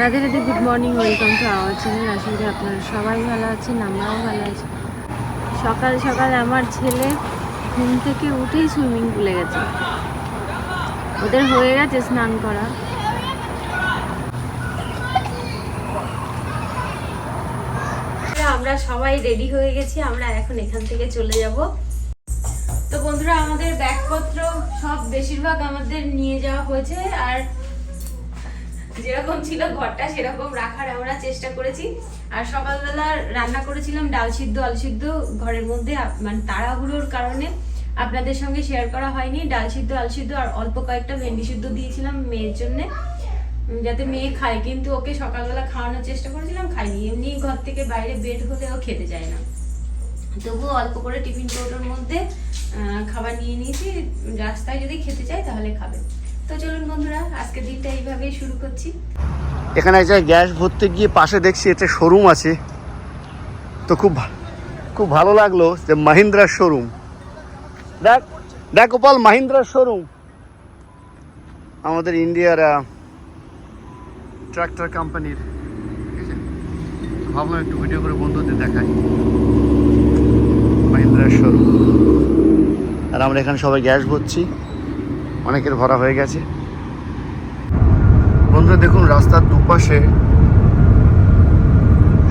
Radhe Radhe good morning welcome to our channel আশা করি আপনারা সবাই ভালো আছেন, আমরাও ভালো আছি। সকাল সকাল আমার ছেলে ঘুম থেকে উঠেই সুইমিং পুলে গেছে। ওদের হয়ে গেছে স্নান করা। আমরা সবাই রেডি হয়ে গেছি, আমরা এখন এখান থেকে চলে যাব। তো বন্ধুরা, আমাদের ব্যাগপত্র সব বেশিরভাগ আমাদের নিয়ে যাওয়া হয়েছে, আর যেরকম ছিল ঘরটা, সেরকম রাখার আমরা চেষ্টা করেছি। আর সকালবেলা রান্না করেছিলাম ডাল সিদ্ধ, আলু সিদ্ধ ঘরের মধ্যে। মানে তাড়াহুড়োর কারণে আপনাদের সঙ্গে শেয়ার করা হয়নি। ডাল সিদ্ধ, আলু সিদ্ধ আর অল্প কয়েকটা ভেন্ডি সিদ্ধ দিয়েছিলাম মেয়ের জন্য। যাতে মেয়ে খায়, কিন্তু ওকে সকালবেলা খাওয়ানোর চেষ্টা করেছিলাম, খাইনি। এমনি ঘর থেকে বাইরে বের হলে ও খেতে চায় না। তবুও অল্প করে টিফিন কৌটোর মধ্যে খাবার নিয়ে নিয়েছি। রাস্তায় যদি খেতে চাই তাহলে খাবে। তো চলুন বন্ধুরা এইভাবেই শুরু করছি। এখানে এক জায়গায় গ্যাস ভরতে গিয়ে পাশে দেখছি একটা শোরুম আছে। তো খুব খুব ভালো লাগল যে মাহিন্দ্রার শোরুম দেখ দেখ গোপাল, মাহিন্দ্রার শোরুম আমাদের ইন্ডিয়ার ট্রাক্টর কোম্পানির ঠিক আছে ভাবলাম একটু ভিডিও করে বন্ধুদের দেখাই। মাহিন্দ্রার শোরুম আর আমরা এখানে সবাই গ্যাস ভরছি। অনেকের ভরা হয়ে গেছে। বন্ধুরা, দেখুন রাস্তার দুপাশে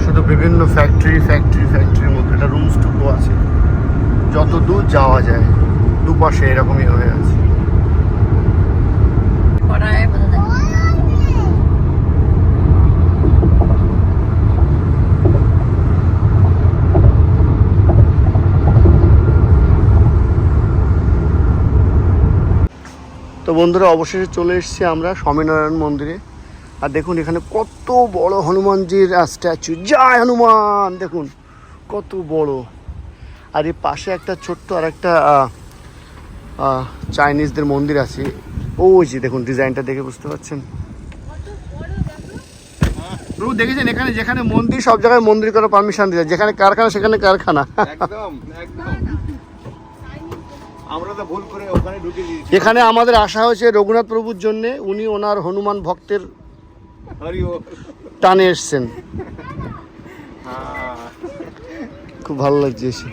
শুধু বিভিন্ন ফ্যাক্টরি ফ্যাক্টরি ফ্যাক্টরির মধ্যে একটা রুমস টুকু আছে। যত দূর যাওয়া যায়, দুপাশে এরকমই হয়ে আছে তো বন্ধুরা, অবশেষে চলে এসেছি আমরা স্বামীনারায়ণ মন্দিরে। আর দেখুন, এখানে কত বড় হনুমানজির স্ট্যাচু জয় হনুমান! দেখুন, কত বড়। আর এর পাশে একটা ছোট্ট আর একটা চাইনিজদের মন্দির আছে। ওই যে দেখুন, ডিজাইনটা দেখে বুঝতে পারছেন। দেখেছেন? এখানে যেখানে মন্দির, সব জায়গায় মন্দির করার পারমিশন দিয়েছে যেখানে কারখানা, সেখানে কারখানা। একদম। আমরা তো ভুল করে ওখানে ঢুকে দিয়েছি। এখানে আমাদের আশা হয়েছে রঘুনাথ প্রভুর জন্যে উনি ওনার হনুমান ভক্তের টানে এসছেন। হ্যাঁ। খুব ভালো লাগছে এসে।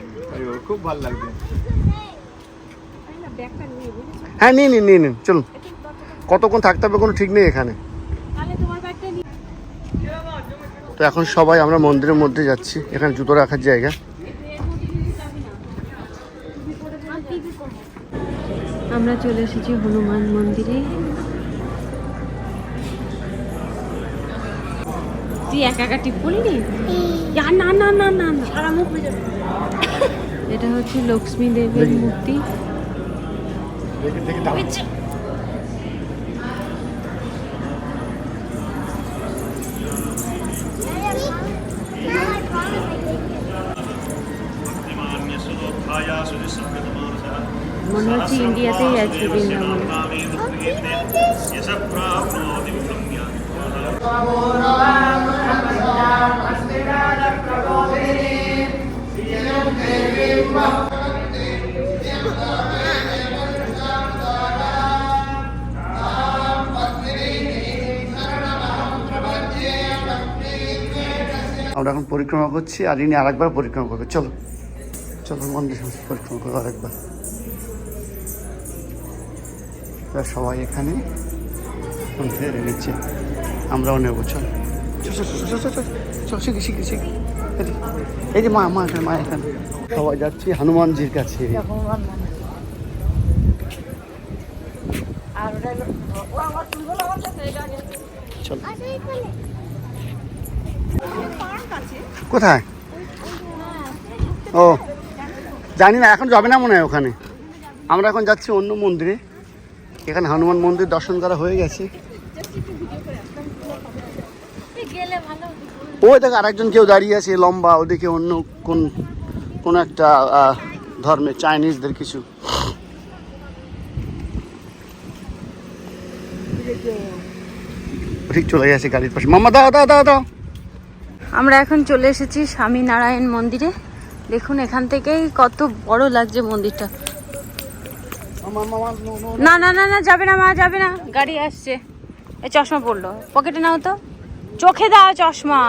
খুব ভালো লাগছে। হ্যাঁ নিয়ে নিন নিয়ে নিন চলুন। কতক্ষণ থাকতে হবে কোনো ঠিক নেই এখানে। তো এখন সবাই আমরা মন্দিরের মধ্যে যাচ্ছি এখানে জুতো রাখার জায়গা। আমরা চলে এসেছি হনুমান মন্দিরে। তুই একা একা টিপ করলি না? না না না না সারা মুখ এটা হচ্ছে লক্ষ্মী দেবীর মূর্তি। আছে বৃন্দাবনে আমরা এখন পরিক্রমা করছি আর ইনি আরেকবার পরিক্রমা করবে। চলো। চলো মন্দির পরিক্রমা করব আরেকবার। এবার সবাই এখানে মন্দিরে নিচ্ছে আমরাও নেব চল। চল শিখি শিখি শিখি। এই যে মা মা এখানে মা এখানে। সবাই যাচ্ছি হনুমানজির কাছে। চল কোথায়? ও জানি না এখন যাবে না মনে হয় ওখানে। আমরা এখন যাচ্ছি অন্য মন্দিরে। এখানে হনুমান মন্দির দর্শন করা হয়ে গেছে। ওই দেখ আরেকজন কেউ দাঁড়িয়ে আছে লম্বা ওদিকে অন্য কোন কোন একটা আহ, ধর্মের চাইনিজদের কিছু। চলে গেছে গাড়ির পাশে। মাম্মা দাও দাও দাও দাও। আমরা এখন চলে এসেছি স্বামী নারায়ণ মন্দিরে। দেখুন এখান থেকেই কত বড় লাগছে মন্দিরটা। নো নো না না যাবে না মা যাবে না। গাড়ি আসছে। এই চশমা পড়ল পকেটে নাও তো। চোখে দাও চশমা।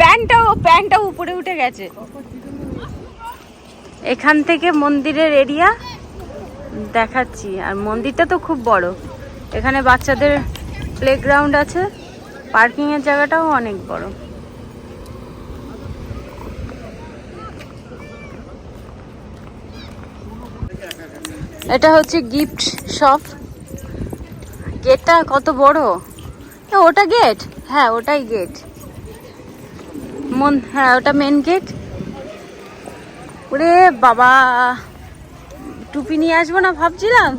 প্যান্টটাও প্যান্টটাও উপরে উঠে গেছে। এখান থেকে মন্দিরের এরিয়া দেখাচ্ছি। আর মন্দিরটা তো খুব বড়। এখানে বাচ্চাদের প্লেগ্রাউন্ড আছে। পার্কিংয়ের জায়গাটাও অনেক বড়। এটা হচ্ছে গিফট শপ গেটটা কত বড়? ওটা গেট হ্যাঁ ওটাই গেট মন হ্যাঁ ওটা মেন গেট ওরে বাবা, টুপি নিয়ে আসব না ভাবছিলাম?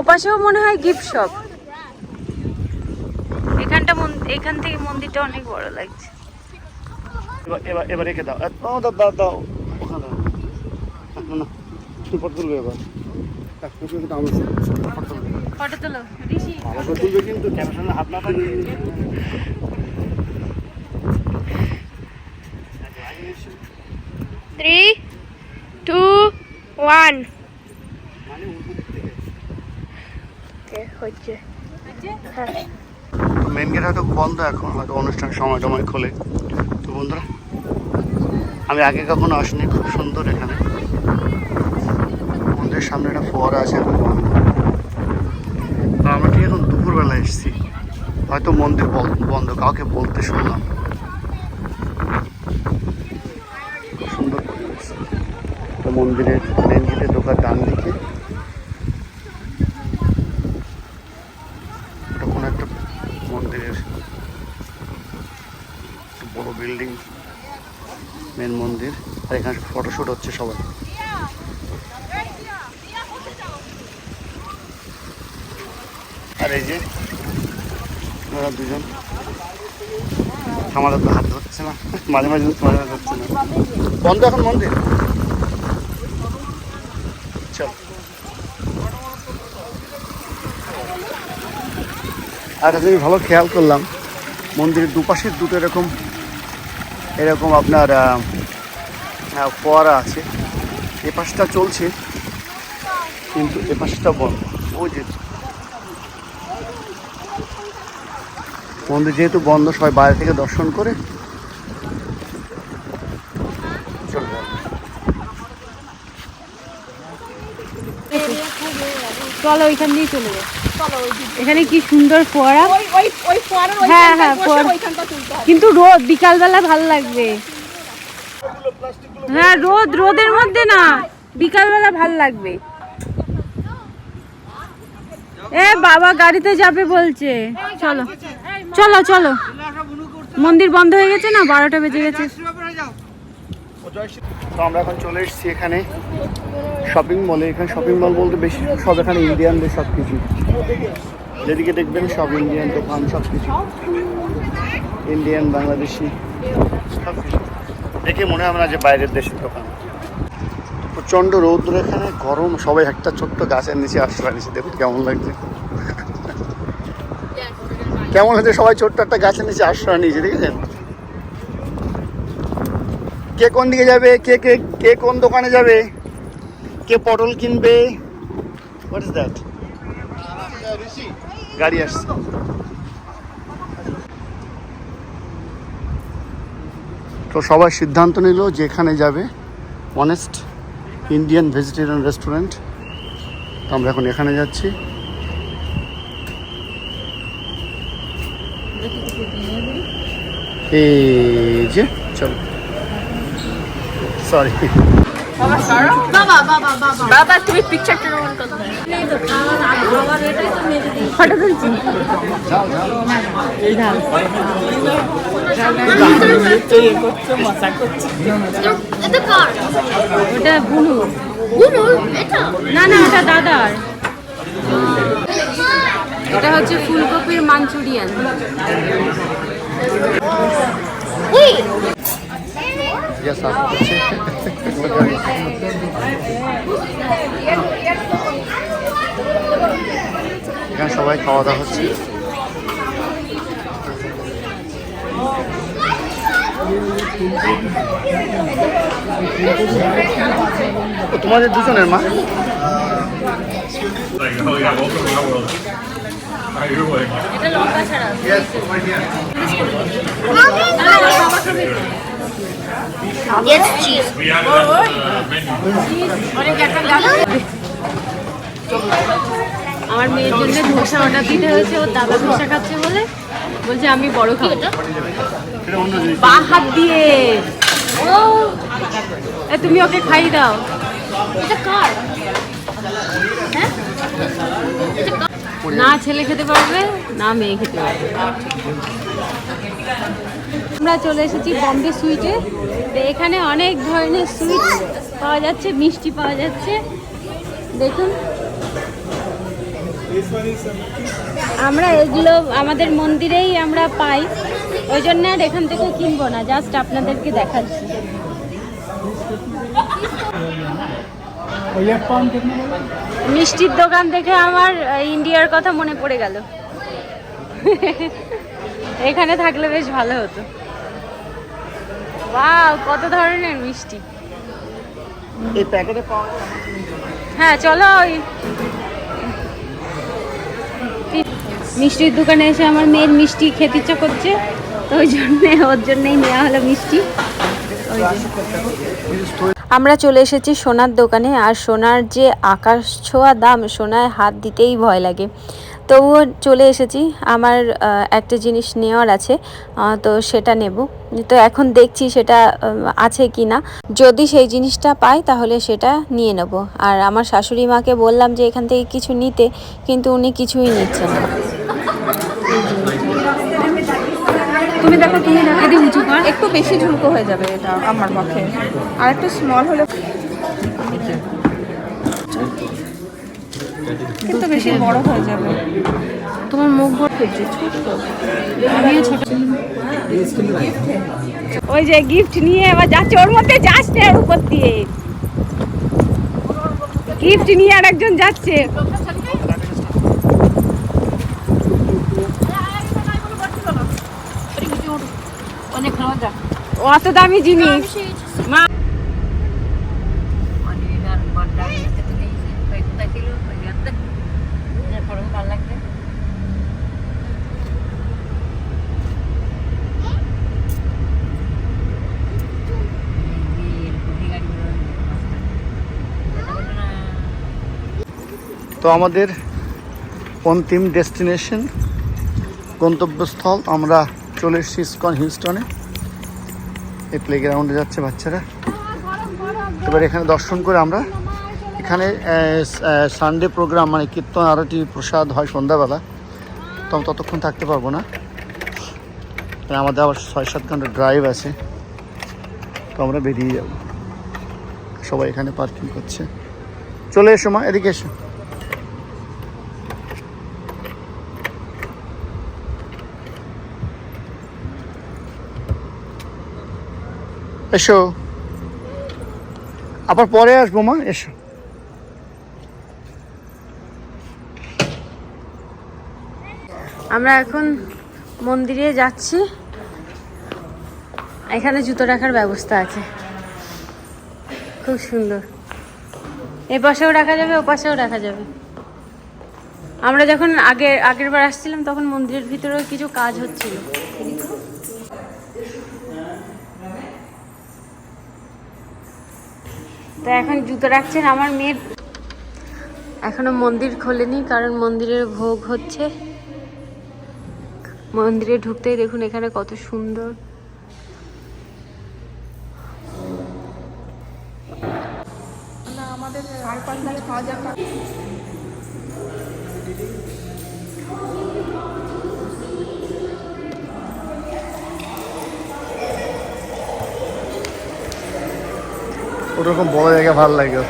ওপাশেও মনে হয় গিফট শপ এখানটা এখান থেকে মন্দিরটা অনেক বড় লাগছে। এবার এবার রেখে দাও। দাও দাও দাও ওখানে দাও না, না তুমি ফটো তুলবে এবার। ফটো কিন্তু ফটো তুলবে। হাত না থ্রি টু ওয়ান হচ্ছে। মেন গেট হয়তো বন্ধ এখন হয়তো অনুষ্ঠান সময় টময় খোলে। তো বন্ধুরা আমি আগে কখনো আসিনি খুব সুন্দর এখানে। মন্দিরের সামনে একটা ফোয়ারা আছে, এখন আমরা ঠিক এখন দুপুরবেলা এসেছি। হয়তো মন্দির বন্ধ, কাউকে বলতে শুনলাম। সুন্দর মন্দিরের মেন গেটে ঢোকার ডান দিকে। কোনো একটা মন্দিরের বড় বিল্ডিং মেন মন্দির। আর এখানে ফটোশ্যুট হচ্ছে সবাই আর এই যে ওরা দুজন? আমাদের তো হাত ধরছে না। মাঝে মাঝে মাঝে মাঝে ধরছে না। বন্ধ এখন মন্দির চল। আর একটা জিনিস ভালো খেয়াল করলাম। মন্দিরের দুপাশের দুটো এরকম এরকম আপনার ফোয়ারা আছে। এ পাশটা চলছে, কিন্তু এ পাশটা বন্ধ। ওই যে মন্দির যেহেতু বন্ধ সবাই বাইরে থেকে দর্শন করে। চলে যাবে চলো ওইখান দিয়ে চলে যাও। এখানে কি সুন্দর ফোয়ারা? ওই ওই ওই ফোয়ারার হ্যাঁ, হ্যাঁ, কিন্তু রোদ বিকালবেলা ভালো লাগবে। হ্যাঁ রোদ রোদের মধ্যে না বিকালবেলা ভালো লাগবে। এ বাবা গাড়িতে যাবে বলছে। চলো। চলো চলো। মন্দির বন্ধ হয়ে গেছে না? বারোটা বেজে গেছে। তো আমরা এখন চলে এসেছি এখানে শপিং মলে এখানে শপিং মল বলতে বেশি সব এখানে ইন্ডিয়ানদের সব কিছু। যেদিকে দেখবেন সব ইন্ডিয়ান দোকান, সব কিছু। ইন্ডিয়ান বাংলাদেশি, সব কিছু। দেখে মনে হবে না যে বাইরের দেশের দোকান। প্রচণ্ড রৌদ্র এখানে, গরম, সবাই একটা ছোট্ট গাছের নিচে আশ্রয় নিচে দেখুন কেমন লাগছে। কেমন হচ্ছে সবাই ছোট্ট একটা গাছের নিচে আশ্রয় নিয়েছে, দেখেছেন? কে কোন দিকে যাবে? কে কে কে কোন দোকানে যাবে? কে পটল কিনবে? হোয়াট ইজ দ্যাট গাড়ি আসছে। তো সবাই সিদ্ধান্ত নিল যেখানে যাবে অনেস্ট ইন্ডিয়ান ভেজিটেরিয়ান রেস্টুরেন্ট আমরা এখন এখানে যাচ্ছি। এই যে চলো। সরি বাবা তুমি পিকচারটা রোল করতে ফটো তুলছি। ওটা বুনু। বুনু না না ওটা দাদার। এটা হচ্ছে ফুলকপির মাঞ্চুরিয়ান। এখানে সবাই খাওয়া দাওয়া হচ্ছে। তোমাদের দুজনের মা? আমার মেয়ের জন্য ধোসা অর্ডার দিতে হয়েছে ওর দাদা ধোসা খাচ্ছে বলে। বলছে আমি বড় খাব। বা হাত দিয়ে। ও এ, তুমি ওকে খাইয়ে দাও। এটা কার? হ্যাঁ? না ছেলে খেতে পারবে, না মেয়ে খেতে পারবে। আমরা চলে এসেছি বম্বে সুইটে। তো এখানে অনেক ধরনের সুইট পাওয়া যাচ্ছে, মিষ্টি পাওয়া যাচ্ছে। দেখুন। আমরা এগুলো আমাদের মন্দিরেই আমরা পাই। ওই জন্য আর এখান থেকে কিনবো না, জাস্ট আপনাদেরকে দেখাচ্ছি। মিষ্টির দোকান দেখে আমার ইন্ডিয়ার কথা মনে পড়ে গেল। এখানে থাকলে বেশ ভালো হতো। বাহ কত ধরনের মিষ্টি। এই প্যাকেটে পাওয়া হ্যাঁ চলো ওই মিষ্টির দোকানে এসে আমার মেয়ের মিষ্টি খেতে ইচ্ছা করছে তো ওই জন্যে ওর জন্যই নেওয়া হলো মিষ্টি। ওই যে। আমরা চলে এসেছি সোনার দোকানে, আর সোনার যে আকাশ ছোঁয়া দাম, সোনায় হাত দিতেই ভয় লাগে। তবুও চলে এসেছি, আমার একটা জিনিস নেওয়ার আছে তো সেটা নেব। তো এখন দেখছি সেটা আছে কি না। যদি সেই জিনিসটা পাই, তাহলে সেটা নিয়ে নেব। আর আমার শাশুড়ি মাকে বললাম যে, এখান থেকে কিছু নিতে। কিন্তু উনি কিছুই নিচ্ছেন না। তুমি দেখো তুমি বেশি ঝুলকো হয়ে যাবে এটা আমার পক্ষে। আর একটু স্মল হলে কিন্তু বেশি বড় হয়ে যাবে। তোমার মুখ ভর ছোট। ওই যে গিফট নিয়ে আবার যাচ্ছে ওর মধ্যে যাচ্ছে ওর উপর দিয়ে। গিফট নিয়ে আর একজন যাচ্ছে। অত দামি জিনিস। মা তো আমাদের অন্তিম ডেস্টিনেশন গন্তব্যস্থল আমরা চলে এসেছি ইস্কন হিউস্টনে এই প্লেগ্রাউন্ডে যাচ্ছে বাচ্চারা। এবার এখানে দর্শন করে আমরা। এখানে সানডে প্রোগ্রাম মানে কীর্তন, আরতি, প্রসাদ হয় সন্ধ্যাবেলা। তো আমি ততক্ষণ থাকতে পারব না। আমাদের আবার ছয় সাত ঘণ্টা ড্রাইভ আছে। তো আমরা বেরিয়ে যাব। সবাই এখানে পার্কিং করছে। চলে এসো মা, এদিকে এসো। এসো। আবার পরে আসব, মা, এসো। আমরা এখন মন্দিরে যাচ্ছি। এখানে জুতো রাখার ব্যবস্থা আছে। খুব সুন্দর। এ পাশেও রাখা যাবে, ও পাশেও রাখা যাবে। আমরা যখন আগে আগের বার আসছিলাম, তখন মন্দিরের ভিতরেও কিছু কাজ হচ্ছিল। তো এখন জুতো রাখছেন আমার মেয়ের? এখনও মন্দির খোলেনি কারণ মন্দিরের ভোগ হচ্ছে। মন্দিরে ঢুকতেই দেখুন এখানে কত সুন্দর। আমাদের চার পাঁচ হাজার টাকা। ওরকম বড় জায়গা ভালো লাগে।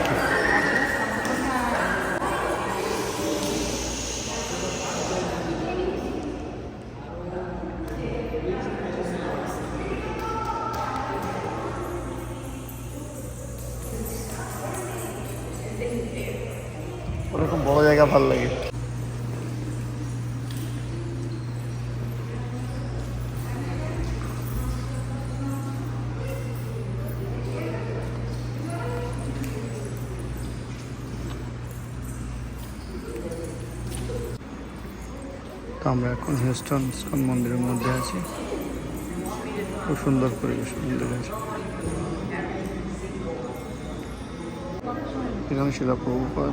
আমরা এখন হিউস্টন ইস্কন মন্দিরের মধ্যে আছি। খুব সুন্দর পরিবেশ মন্দিরের এখানে শিলা প্রভুপাদ।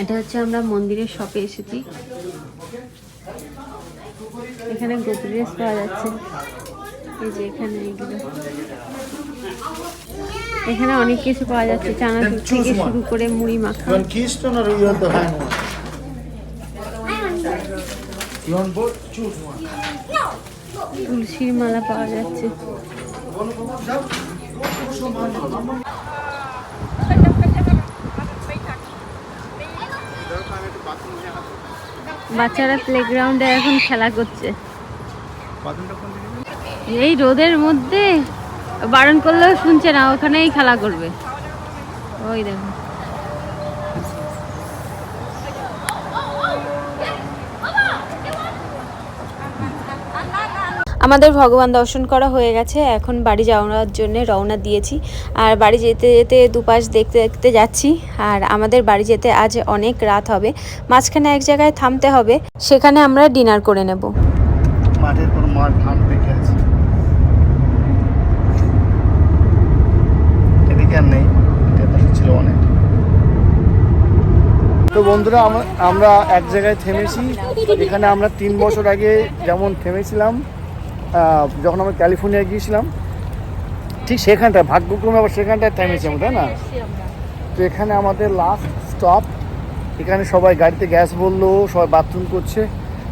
এটা হচ্ছে আমরা মন্দিরের শপে এসেছি। এখানে গোদরেজ পাওয়া যাচ্ছে। এই যে এখানে এইগুলো। এখানে অনেক কিছু পাওয়া যাচ্ছে। চানাচুর থেকে শুরু করে মুড়ি মাখা. তুলসীর মালা পাওয়া যাচ্ছে। বাচ্চারা প্লেগ্রাউন্ডে এখন খেলা করছে। এই রোদের মধ্যে বারণ করলেও শুনছে না ওখানেই খেলা করবে। ওই দেখো। আমাদের ভগবান দর্শন করা হয়ে গেছে। এখন বাড়ি যাওয়ার জন্য রওনা দিয়েছি। আর বাড়ি যেতে যেতে দুপাশ দেখতে দেখতে যাচ্ছি। আর আমাদের বাড়ি যেতে আজ অনেক রাত হবে। মাঝখানে এক জায়গায় থামতে হবে। সেখানে আমরা ডিনার করে নেব। তো বন্ধুরা আমরা- এক জায়গায় থেমেছি। এখানে আমরা তিন বছর আগে যেমন থেমেছিলাম যখন আমরা ক্যালিফোর্নিয়া গিয়েছিলাম ঠিক সেখানটায় ভাগ্যক্রমে আবার সেখানটায় থেমেছি আমরা তাই না? তো এখানে আমাদের লাস্ট স্টপ এখানে সবাই গাড়িতে গ্যাস বলল সবাই বাথরুম করছে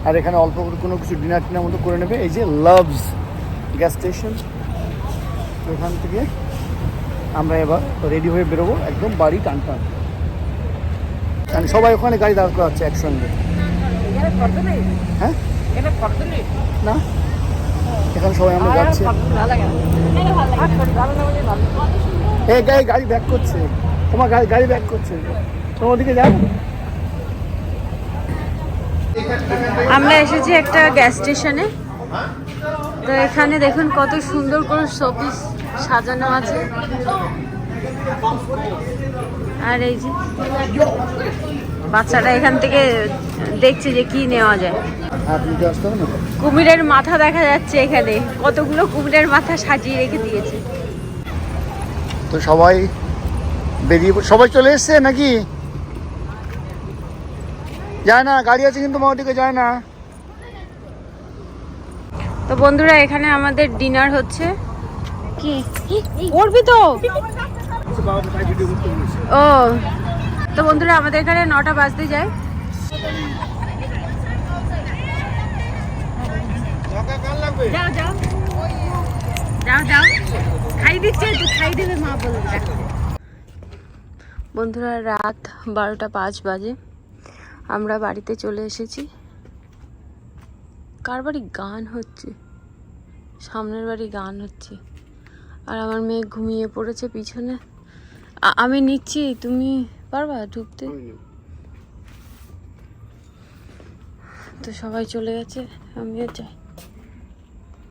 আর এখানে অল্প করে কোনো কিছু ডিনার টিনার মতো করে নেবে এই যে লাভস গ্যাস স্টেশন এখান থেকে আমরা এবার রেডি হয়ে বেরোবো একদম বাড়ি টান টান মানে সবাই ওখানে গাড়ি দাঁড় করাচ্ছে একসঙ্গে। হ্যাঁ? না। এখানে সবাই আমরা যাচ্ছি। এই গাড়ি গাড়ি ব্যাক করছে। তোমার গাড়ি গাড়ি ব্যাক করছে। তোমার ওদিকে যাও। আমরা এসেছি একটা গ্যাস স্টেশনে তো এখানে দেখুন কত সুন্দর করে শোপিস সাজানো আছে। আর এই যে বাচ্চাটা এখান থেকে দেখছে যে কি নেওয়া যায়। হ্যাঁ কুমিরের মাথা দেখা যাচ্ছে এখানে। কতগুলো কুমিরের মাথা সাজিয়ে রেখে দিয়েছে। তো সবাই বেরিয়ে সবাই চলে এসছে নাকি? যায় না গাড়ি আছে কিন্তু মাওদিকে যায় না। তো বন্ধুরা এখানে আমাদের ডিনার হচ্ছে। কি? করবি তো? ও। তো বন্ধুরা আমাদের এখানে নটা বাজতে যায়। যাও যাও। যাও যাও। খাই দিচ্ছে তো খাই দেবে মা বলবে বন্ধুরা রাত বারোটা পাঁচ বাজে। আমরা বাড়িতে চলে এসেছি। কার বাড়ি গান হচ্ছে? সামনের বাড়ি গান হচ্ছে। আর আমার মেয়ে ঘুমিয়ে পড়েছে পিছনে। আমি নিচ্ছি তুমি পারবা ঢুকতে? তো সবাই চলে গেছে আমিও চাই